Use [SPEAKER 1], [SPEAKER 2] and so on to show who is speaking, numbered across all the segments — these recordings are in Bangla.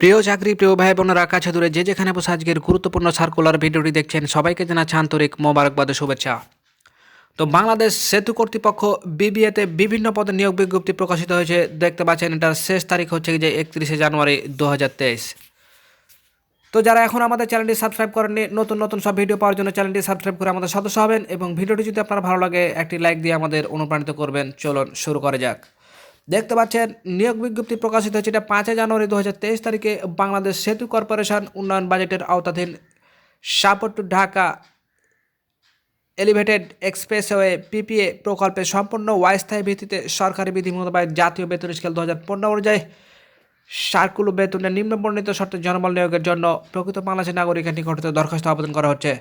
[SPEAKER 1] প্রিয় চাকরি, প্রিয় ভাই বোনেরা কাছে দূরে যে যেখানে বসে আজকের গুরুত্বপূর্ণ সার্কুলার ভিডিওটি দেখছেন, সবাইকে জানাচ্ছে আন্তরিক মোবারকবাদ শুভেচ্ছা। তো বাংলাদেশ সেতু কর্তৃপক্ষ বিবিএতে বিভিন্ন পদে নিয়োগ বিজ্ঞপ্তি প্রকাশিত হয়েছে। দেখতে পাচ্ছেন, এটার শেষ তারিখ হচ্ছে যে একত্রিশে জানুয়ারি দু হাজার তেইশ। তো যারা এখন আমাদের চ্যানেলটি সাবস্ক্রাইব করেননি, নতুন নতুন সব ভিডিও পাওয়ার জন্য চ্যানেলটি সাবস্ক্রাইব করে আমাদের সদস্য হবেন এবং ভিডিওটি যদি আপনার ভালো লাগে, একটি লাইক দিয়ে আমাদের অনুপ্রাণিত করবেন। চলুন, শুরু করা যাক। দেখতে পাচ্ছেন, নিয়োগ বিজ্ঞপ্তি প্রকাশিত হয়েছে এটা পাঁচই জানুয়ারি দু হাজার তেইশ তারিখে বাংলাদেশ সেতু কর্পোরেশন উন্নয়ন বাজেটের আওতাধীন সাপট্টু ঢাকা এলিভেটেড এক্সপ্রেসওয়ে পিপিএ প্রকল্পে সম্পূর্ণ অস্থায়ী ভিত্তিতে সরকারি বিধি মোতাবেক জাতীয় বেতন স্কেল দু হাজার পনেরো অনুযায়ী সার্কুল বেতনের নিম্ন বর্ণিত শর্তে জনবল নিয়োগের জন্য প্রকৃত বাংলাদেশের নাগরিকের নিকট হতে দরখাস্ত আবেদন করা হচ্ছে।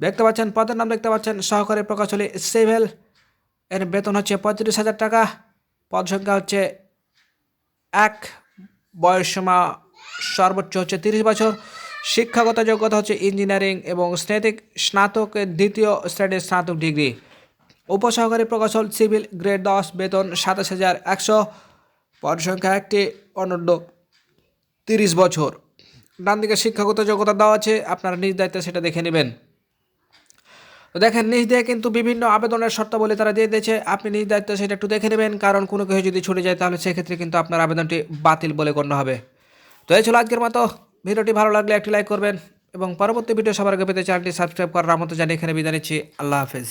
[SPEAKER 1] দেখতে পাচ্ছেন, পদের নাম দেখতে পাচ্ছেন, সহকারী প্রকৌশলী সিভিল, এর বেতন হচ্ছে পঁয়ত্রিশ হাজার টাকা। পদ সংখ্যা হচ্ছে এক বয়সসীমা সর্বোচ্চ হচ্ছে তিরিশ বছর, শিক্ষাগত যোগ্যতা হচ্ছে ইঞ্জিনিয়ারিং এবং স্নাতক স্নাতকের দ্বিতীয় শ্রেণির স্নাতক ডিগ্রি। উপসহকারী প্রকৌশল সিভিল গ্রেড দশ, বেতন সাতাশ হাজার একশো পদ সংখ্যা একটি অনন্য তিরিশ বছর। ডান দিকে শিক্ষাগত যোগ্যতা দেওয়া আছে, আপনারা নিজ দায়িত্বে সেটা দেখে নেবেন। তো দেখেন, নিজ দিয়ে কিন্তু বিভিন্ন আবেদনের শর্তাবলী তারা দিয়ে দিয়েছে। আপনি নিজ দায়িত্ব সেটা একটু দেখে নেবেন, কারণ কোনো কেউ যদি ছুটে যায় তাহলে সেক্ষেত্রে কিন্তু আপনার আবেদনটি বাতিল বলে গণ্য হবে। তো এই ছিল আজকের মতো। ভিডিওটি ভালো লাগলে একটি লাইক করবেন এবং পরবর্তী ভিডিও সবার আগে পেতে চ্যানেলটি সাবস্ক্রাইব করার মতো জানিয়ে এখানে বিদায় নিচ্ছি। আল্লাহ হাফেজ।